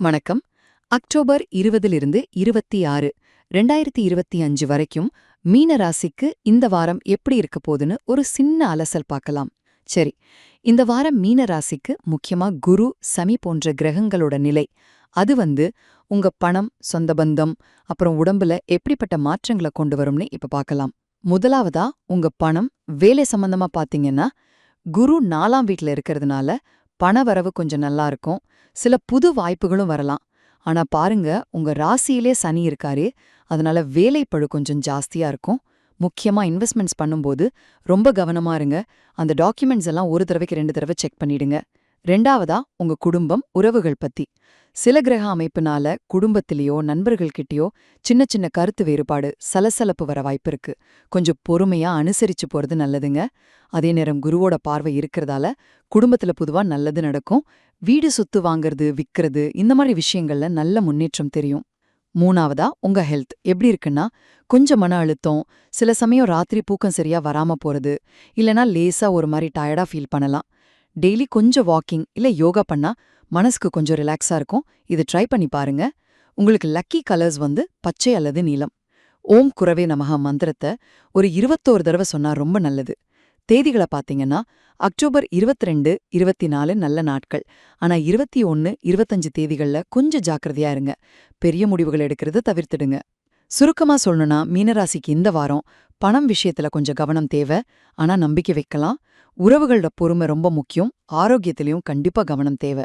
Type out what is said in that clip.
வணக்கம். அக்டோபர் இருபதிலிருந்து இருபத்தி ஆறு ரெண்டாயிரத்தி இருபத்தி அஞ்சு வரைக்கும் மீன ராசிக்கு இந்த வாரம் எப்படி இருக்க போதுன்னு ஒரு சின்ன அலசல் பார்க்கலாம். சரி இந்த வாரம் மீன ராசிக்கு முக்கியமா குரு சமி போன்ற கிரகங்களோட நிலை. அது வந்து உங்க பணம் சொந்த பந்தம் அப்புறம் உடம்புல எப்படிப்பட்ட மாற்றங்களை கொண்டு வரும்னு இப்ப பார்க்கலாம். முதலாவதா உங்க பணம் வேலை சம்பந்தமா பாத்தீங்கன்னா குரு நாலாம் வீட்ல இருக்கிறதுனால பணவரவு கொஞ்சம் நல்லா இருக்கும் சில புது வாய்ப்புகளும் வரலாம். ஆனா பாருங்க உங்க ராசியிலே சனி இருக்காரு. அதனால வேலைப்பழு கொஞ்சம் ஜாஸ்தியா இருக்கும். முக்கியமா இன்வெஸ்ட்மெண்ட்ஸ் பண்ணும்போது ரொம்ப கவனமா இருங்க. அந்த டாக்குமெண்ட்ஸ் எல்லாம் ஒரு தடவைக்கு ரெண்டு தடவை செக் பண்ணிடுங்க. ரெண்டாவதா உங்க குடும்பம் உறவுகள் பத்தி. சில கிரக அமைப்புனால குடும்பத்திலேயோ நண்பர்கள்கிட்டயோ சின்ன சின்ன கருத்து வேறுபாடு சலசலப்பு வர வாய்ப்பிருக்கு கொஞ்சம் பொறுமையா அனுசரிச்சு போறது நல்லதுங்க. அதே நேரம் குருவோட பார்வை இருக்கிறதால குடும்பத்துல பொதுவா நல்லது நடக்கும். வீடு சொத்து வாங்கறது விக்கிறது இந்த மாதிரி விஷயங்கள்ல நல்ல முன்னேற்றம் தெரியும். மூணாவதா உங்க ஹெல்த் எப்படி இருக்குன்னா கொஞ்சம் மன அழுத்தம் சில சமயம் ராத்திரி பூக்கம் சரியா வராம போறது இல்லனா லேசா ஒரு மாதிரி டயர்டா ஃபீல் பண்ணலாம். டெய்லி கொஞ்சம் வாக்கிங் இல்ல யோகா பண்ணா மனசுக்கு கொஞ்சம் ரிலாக்ஸா இருக்கும். இது ட்ரை பண்ணி பாருங்க. உங்களுக்கு லக்கி கலர்ஸ் வந்து பச்சை அல்லது நீலம். ஓம் குரவே நமக மந்திரத்தை ஒரு இருபத்தோரு தடவை சொன்னா ரொம்ப நல்லது. தேதிகளை பாத்தீங்கன்னா அக்டோபர் இருபத்தி ரெண்டு இருபத்தி நாலு நல்ல நாட்கள். ஆனா இருபத்தி ஒன்னு இருபத்தஞ்சு தேதிகள்ல கொஞ்சம் ஜாக்கிரதையா இருங்க. பெரிய முடிவுகள் எடுக்கிறது தவிர்த்துடுங்க. சுருக்கமா சொல்லணும்னா மீனராசிக்கு இந்த வாரம் பணம் விஷயத்துல கொஞ்சம் கவனம் தேவை. ஆனா நம்பிக்கை வைக்கலாம். உறவுகளோட பொறுமை ரொம்ப முக்கியம். ஆரோக்கியத்திலையும் கண்டிப்பா கவனம் தேவை.